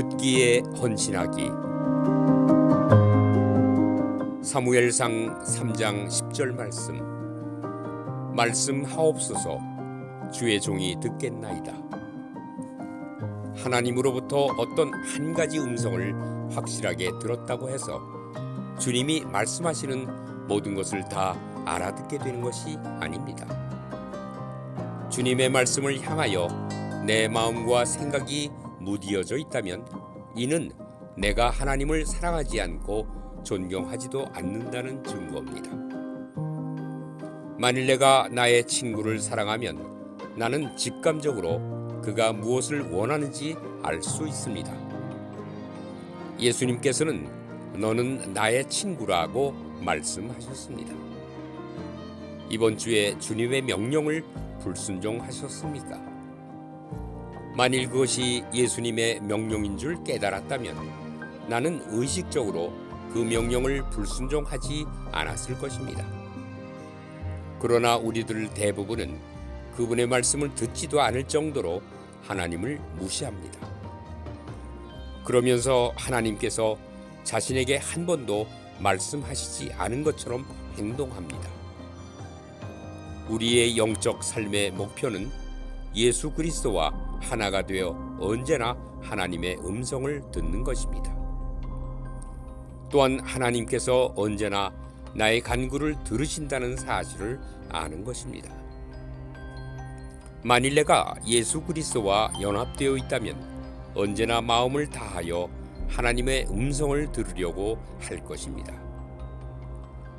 듣기에 헌신하기. 사무엘상 3장 10절 말씀. 말씀하옵소서 주의 종이 듣겠나이다. 하나님으로부터 어떤 한 가지 음성을 확실하게 들었다고 해서 주님이 말씀하시는 모든 것을 다 알아듣게 되는 것이 아닙니다. 주님의 말씀을 향하여 내 마음과 생각이 무디어져 있다면 이는 내가 하나님을 사랑하지 않고 존경하지도 않는다는 증거입니다. 만일 내가 나의 친구를 사랑하면 나는 직감적으로 그가 무엇을 원하는지 알 수 있습니다. 예수님께서는 너는 나의 친구라고 말씀하셨습니다. 이번 주에 주님의 명령을 불순종하셨습니까? 만일 그것이 예수님의 명령인 줄 깨달았다면 나는 의식적으로 그 명령을 불순종하지 않았을 것입니다. 그러나 우리들 대부분은 그분의 말씀을 듣지도 않을 정도로 하나님을 무시합니다. 그러면서 하나님께서 자신에게 한 번도 말씀하시지 않은 것처럼 행동합니다. 우리의 영적 삶의 목표는 예수 그리스도와 하나가 되어 언제나 하나님의 음성을 듣는 것입니다. 또한 하나님께서 언제나 나의 간구를 들으신다는 사실을 아는 것입니다. 만일 내가 예수 그리스도와 연합되어 있다면 언제나 마음을 다하여 하나님의 음성을 들으려고 할 것입니다.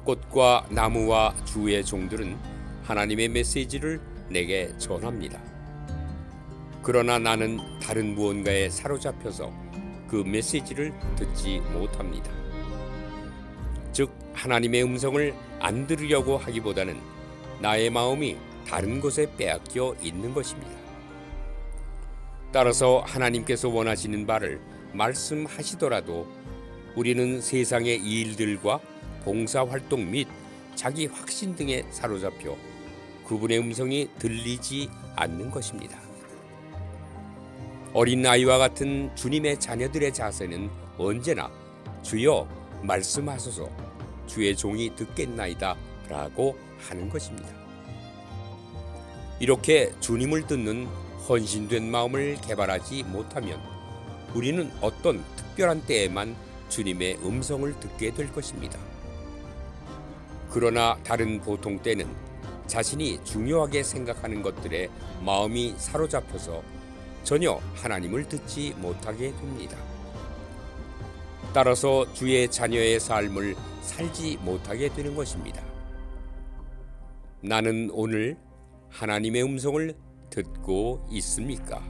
꽃과 나무와 주의 종들은 하나님의 메시지를 내게 전합니다. 그러나 나는 다른 무언가에 사로잡혀서 그 메시지를 듣지 못합니다. 즉, 하나님의 음성을 안 들으려고 하기보다는 나의 마음이 다른 곳에 빼앗겨 있는 것입니다. 따라서 하나님께서 원하시는 바를 말씀하시더라도 우리는 세상의 일들과 봉사 활동 및 자기 확신 등에 사로잡혀 그분의 음성이 들리지 않는 것입니다. 어린 아이와 같은 주님의 자녀들의 자세는 언제나 주여 말씀하소서 주의 종이 듣겠나이다 라고 하는 것입니다. 이렇게 주님을 듣는 헌신된 마음을 개발하지 못하면 우리는 어떤 특별한 때에만 주님의 음성을 듣게 될 것입니다. 그러나 다른 보통 때는 자신이 중요하게 생각하는 것들에 마음이 사로잡혀서 전혀 하나님을 듣지 못하게 됩니다. 따라서 주의 자녀의 삶을 살지 못하게 되는 것입니다. 나는 오늘 하나님의 음성을 듣고 있습니까?